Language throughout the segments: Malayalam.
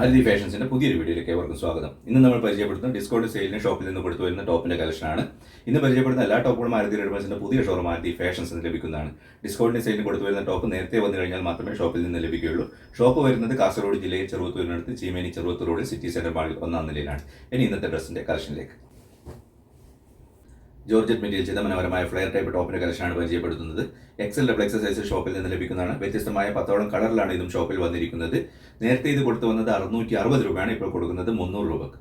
ആരതി ഫാഷൻസിന്റെ പുതിയൊരു വീഡിയോയിലേക്ക് ഏവർക്കും സ്വാഗതം. ഇന്ന് നമ്മൾ പരിചയപ്പെടുത്തുന്ന ഡിസ്കൗണ്ട് സെയിലിന് ഷോപ്പിൽ നിന്ന് കൊടുത്തു വരുന്ന ടോപ്പിന്റെ കളക്ഷനാണ്. ഇന്ന് പരിചയപ്പെടുന്ന എല്ലാ ടോപ്പുകളും ആരതി റെഡിമെൻസിന്റെ പുതിയ ഷോറൂം ആരതി ഫാഷൻസ് ലഭിക്കുന്നതാണ്. ഡിസ്കൗണ്ടിന് സെയിലിന് കൊടുത്തു വരുന്ന ടോപ്പ് നേരത്തെ വന്നു കഴിഞ്ഞാൽ മാത്രമേ ഷോപ്പിൽ നിന്ന് ലഭിക്കുകയുള്ളൂ. ഷോപ്പ് വരുന്നത് കാസർഗോഡ് ജില്ലയിൽ ചെറുവത്തൂരിനടുത്ത് Cheemeni Cheruthur road city centre മാളിൽ ഒന്നാം നിലയിലാണ്. ഇനി ഇന്നത്തെ ഡ്രസ്സിന്റെ കളക്ഷനിലേക്ക്. ജോർജറ്റ് മെറ്റീരിയൽ ചെയ്ത മനോഹരമായ ഫ്ലെയർ ടൈപ്പ് ടോപ്പിന്റെ കളക്ഷനാണ് പരിചയപ്പെടുത്തുന്നത്. എക്സൽ ഡബിൾ സൈസ് ഷോപ്പിൽ നിന്ന് ലഭിക്കുന്നതാണ്. വ്യത്യസ്തമായ പത്തോളം കളറിലാണ് ഇതും ഷോപ്പിൽ വന്നിരിക്കുന്നത്. നേരത്തെ ഇത് കൊടുത്തു വന്നത് അറുന്നൂറ്റി അറുപത് രൂപയാണ്. ഇപ്പോൾ കൊടുക്കുന്നത് മുന്നൂറ് രൂപക്ക്.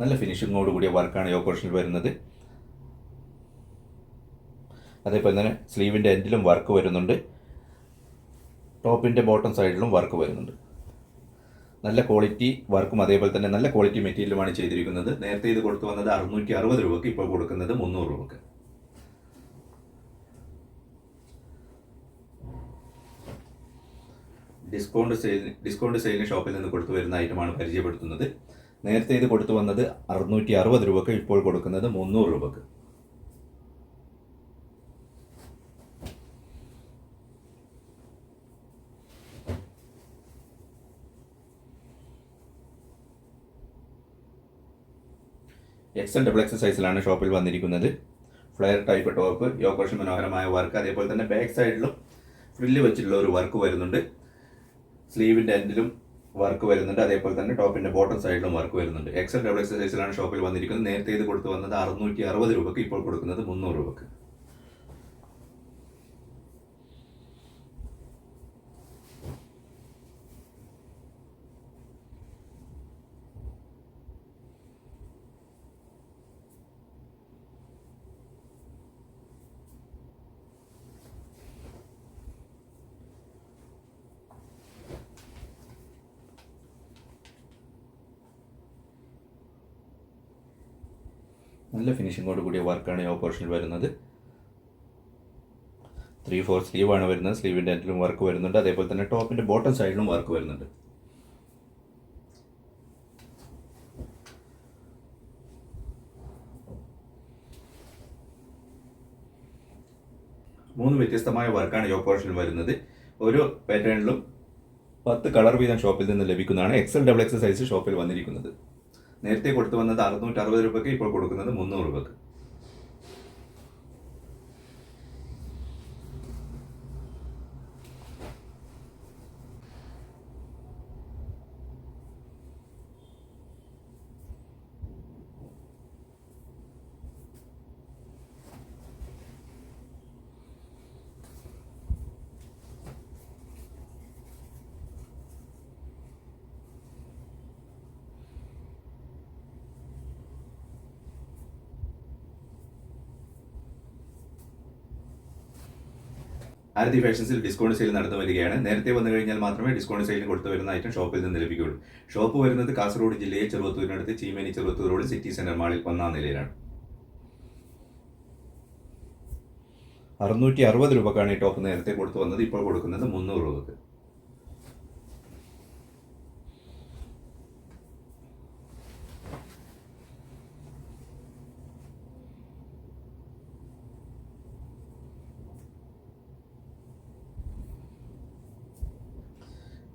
നല്ല ഫിനിഷിങ്ങോട് കൂടിയ വർക്കാണ് യോ പോർഷനിൽ വരുന്നത്. അതേപോലെ തന്നെ സ്ലീവിന്റെ എൻഡിലും വർക്ക് വരുന്നുണ്ട്. ടോപ്പിന്റെ ബോട്ടം സൈഡിലും വർക്ക് വരുന്നുണ്ട്. നല്ല ക്വാളിറ്റി വർക്കും അതേപോലെ തന്നെ നല്ല ക്വാളിറ്റി മെറ്റീരിയലുമാണ് ചെയ്തിരിക്കുന്നത്. നേരത്തെ ഇത് കൊടുത്തു വന്നത് അറുന്നൂറ്റി അറുപത് രൂപക്ക് ഇപ്പോൾ കൊടുക്കുന്നത് മുന്നൂറ് രൂപക്ക് ഡിസ്കൗണ്ട് സെയിൽ ഡിസ്കൗണ്ട് സെയിലിന് ഷോപ്പിൽ നിന്ന് കൊടുത്തു വരുന്ന ഐറ്റമാണ് പരിചയപ്പെടുത്തുന്നത്. നേരത്തെ ഇത് കൊടുത്തു വന്നത് അറുന്നൂറ്റി അറുപത് രൂപക്ക് ഇപ്പോൾ കൊടുക്കുന്നത് മുന്നൂറ് രൂപക്ക് എക്സൽ ഡബിൾ എക്സൽ സൈസിലാണ് ഷോപ്പിൽ വന്നിരിക്കുന്നത്. ഫ്ലെയർ ടൈപ്പ് ടോപ്പ് യോക്കോഷൻ മനോഹരമായ വർക്ക് അതേപോലെ തന്നെ ബാക്ക് സൈഡിലും ഫ്രില്ല് വെച്ചിട്ടുള്ള ഒരു വർക്ക് വരുന്നുണ്ട്. സ്ലീവിന്റെ എൻഡിലും വർക്ക് വരുന്നുണ്ട്. അതേപോലെ തന്നെ ടോപ്പിന്റെ ബോട്ടം സൈഡിലും വർക്ക് വരുന്നുണ്ട്. എക്സൽ ഡബിൾ എക്സൽ സൈസിലാണ് ഷോപ്പിൽ വന്നിരിക്കുന്നത്. നേരത്തെ ഇത് കൊടുത്തു വന്നത് അറുന്നൂറ്റി അറുപത് രൂപക്ക് ഇപ്പോൾ കൊടുക്കുന്നത് മുന്നൂറ് രൂപക്ക്. നല്ല ഫിനിഷിങ്ങോട് കൂടിയ വർക്കാണ് ഈ ഓപ്പറേഷനിൽ വരുന്നത്. ത്രീ ഫോർ സ്ലീവാണ് വരുന്നത്. സ്ലീവിന്റെ എൻഡിലും വർക്ക് വരുന്നുണ്ട്. അതേപോലെ തന്നെ ടോപ്പിന്റെ ബോട്ടം സൈഡിലും വർക്ക് വരുന്നുണ്ട്. മൂന്ന് വ്യത്യസ്തമായ വർക്കാണ് ഈ ഓപ്പറേഷനിൽ വരുന്നത്. ഓരോ പാറ്റേണിലും പത്ത് കളർ വീതം ഷോപ്പിൽ നിന്ന് ലഭിക്കുന്നതാണ്. എക്സൽ ഡബിൾ എക്സൽ സൈസ് ഷോപ്പിൽ വന്നിരിക്കുന്നത്. നേരത്തെ കൊടുത്തു വന്നത് അറുന്നൂറ്റി അറുപത് രൂപയ്ക്ക് ഇപ്പോൾ കൊടുക്കുന്നത് മുന്നൂറ് രൂപക്ക് ആരതി ഫാഷൻസിൽ ഡിസ്കൗണ്ട് സെയിൽ നടന്നു വരികയാണ്. നേരത്തെ വന്നു കഴിഞ്ഞാൽ മാത്രമേ ഡിസ്കൗണ്ട് സെയിലിന് കൊടുത്തു വരുന്ന ഐറ്റം ഷോപ്പിൽ നിന്ന് ലഭിക്കുകയുള്ളൂ. ഷോപ്പ് വരുന്നത് കാസർഗോഡ് ജില്ലയെ ചെറുവത്തൂരിനടുത്ത് Cheemeni Cheruvathur road city centre മാളിൽ ഒന്നാം നിലയിലാണ്. അറുന്നൂറ്റി അറുപത് രൂപക്കാണ് ഈ ടോപ്പ് നേരത്തെ കൊടുത്തു വന്നത്. ഇപ്പോൾ കൊടുക്കുന്നത് മുന്നൂറ് രൂപക്ക്.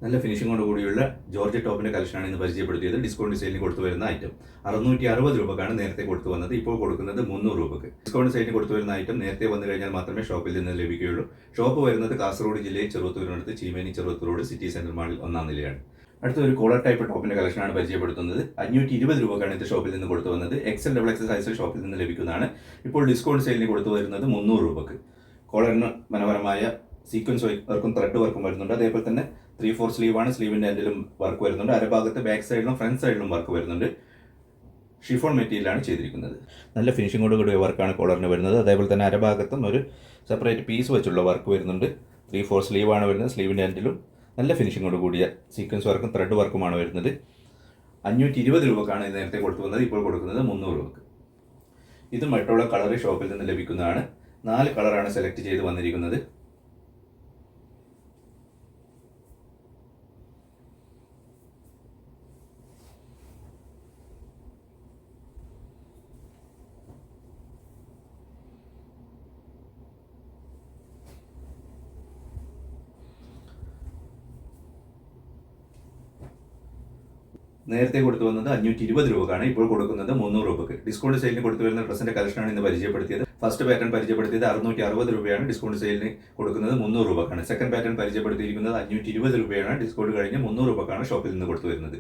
നല്ല ഫിനിഷിങ്ങോട് കൂടിയുള്ള ജോർജ് ടോപ്പിന്റെ കളക്ഷനാണ് ഇന്ന് പരിചയപ്പെടുത്തിയത്. ഡിസ്കൗണ്ട് സെയിലിന് കൊടുത്തു വരുന്ന ഐറ്റം അറുന്നൂറ്റി അറുപത് രൂപക്കാണ് നേരത്തെ കൊടുത്തു വന്നത്. ഇപ്പോൾ കൊടുക്കുന്നത് മുന്നൂറ് രൂപക്ക്. ഡിസ്കൗണ്ട് സെയിലിന് കൊടുത്തു വരുന്ന ഐറ്റം നേരത്തെ വന്നു കഴിഞ്ഞാൽ മാത്രമേ ഷോപ്പിൽ നിന്ന് ലഭിക്കുകയുള്ളൂ. ഷോപ്പ് വരുന്നത് കാസർഗോഡ് ജില്ലയിൽ ചെറുത്തൂരിനടുത്ത് Cheemeni Cheruthur road city centre മാളിൽ ഒന്നാം നിലയാണ്. അടുത്ത ഒരു കോളർ ടൈപ്പ് ടോപ്പിന്റെ കളക്ഷനാണ് പരിചയപ്പെടുത്തുന്നത്. അഞ്ഞൂറ്റി ഇരുപത് രൂപക്കാണ് ഇത് ഷോപ്പിൽ നിന്ന് കൊടുത്തു വന്നത്. എക്സൽ ഡബിൾ എക്സൽ സൈസ് ഷോപ്പിൽ നിന്ന് ലഭിക്കുന്നതാണ്. ഇപ്പോൾ ഡിസ്കൗണ്ട് സെയിലിന് കൊടുത്തു വരുന്നത് മുന്നൂറ് രൂപക്ക്. കോളറിന് മനോഹരമായ സീക്വൻസ് വർക്കും ത്രെഡ് വർക്കും വരുന്നുണ്ട്. അതേപോലെ തന്നെ ത്രീ ഫോർ ആണ്. സ്ലീവിന്റെ എൻഡിലും വർക്ക് വരുന്നുണ്ട്. അരഭാഗത്ത് ബാക്ക് സൈഡിലും ഫ്രണ്ട് സൈഡിലും വർക്ക് വരുന്നുണ്ട്. ഷിഫോൺ മെറ്റീരിയലാണ് ചെയ്തിരിക്കുന്നത്. നല്ല ഫിനിഷിങ്ങോട് കൂടിയ വർക്കാണ് കോളറിന് വരുന്നത്. അതേപോലെ തന്നെ അരഭാഗത്തും ഒരു സെപ്പറേറ്റ് പീസ് വെച്ചുള്ള വർക്ക് വരുന്നുണ്ട്. ത്രീ ഫോർ ആണ് വരുന്നത്. സ്ലീവിന്റെ എൻഡിലും നല്ല ഫിനിഷിങ്ങോട് കൂടിയ സീക്വൻസ് വർക്കും ത്രെഡ് വർക്കുമാണ് വരുന്നത്. അഞ്ഞൂറ്റി ഇരുപത് രൂപക്കാണ് നേരത്തെ കൊടുത്തു വന്നത്. ഇപ്പോൾ കൊടുക്കുന്നത് മുന്നൂറ് രൂപക്ക്. ഇത് മറ്റുള്ള കളർ ഷോപ്പിൽ നിന്ന് ലഭിക്കുന്നതാണ്. നാല് കളറാണ് സെലക്ട് ചെയ്ത് വന്നിരിക്കുന്നത്. നേരത്തെ കൊടുത്തു വന്നത് അഞ്ഞൂറ്റി ഇരുപത് രൂപക്കാണ്. ഇപ്പോൾ കൊടുക്കുന്നത് മുന്നൂറ് രൂപക്ക്. ഡിസ്കൗണ്ട് സെയിലിന് കൊടുത്തു വരുന്ന ഡ്രസ്സിന്റെ കളക്ഷനാണ് ഇന്ന് പരിചയപ്പെടുത്തിയത്. ഫസ്റ്റ് പാറ്റേൺ പരിചയപ്പെടുത്തിയത് അറുന്നൂറ്റി അറുപത് രൂപയാണ്. ഡിസ്കൗണ്ട് സെയിലിന് കൊടുക്കുന്നത് മുന്നൂറ് രൂപക്കാണ്. സെക്കൻഡ് പാറ്റേൺ പരിചയപ്പെടുത്തിയിരിക്കുന്നത് അഞ്ഞൂറ്റി ഇരുപത് രൂപയാണ്. ഡിസ്കൗണ്ട് കഴിഞ്ഞ് മുന്നൂറ് രൂപക്കാണ് ഷോപ്പിൽ നിന്ന് കൊടുത്തു വരുന്നത്.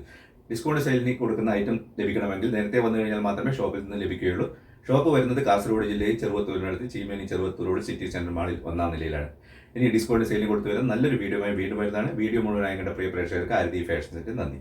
ഡിസ്കൗണ്ട് സെയിലിന് കൊടുക്കുന്ന ഐറ്റം ലഭിക്കണമെങ്കിൽ നേരത്തെ വന്നു കഴിഞ്ഞാൽ മാത്രമേ ഷോപ്പിൽ നിന്ന് ലഭിക്കുകയുള്ളൂ. ഷോപ്പ് വരുന്നത് കാസർഗോഡ് ജില്ലയിൽ ചെറുവത്തൂരിനടുത്ത് Cheemeni Cheruvathur road city centre മാളിൽ ഒന്നാം നിലയിലാണ്. ഇനി ഡിസ്കൗണ്ട് സെയിലിന് കൊടുത്തു വരുന്ന നല്ലൊരു വീഡിയോയുമായി വീണ്ടും വരുന്നതാണ്. വീഡിയോ മുഴുവനായി കണ്ട പ്രിയ പ്രേക്ഷകർക്ക് ആരതി ഫാഷൻസിന്റെ നന്ദി.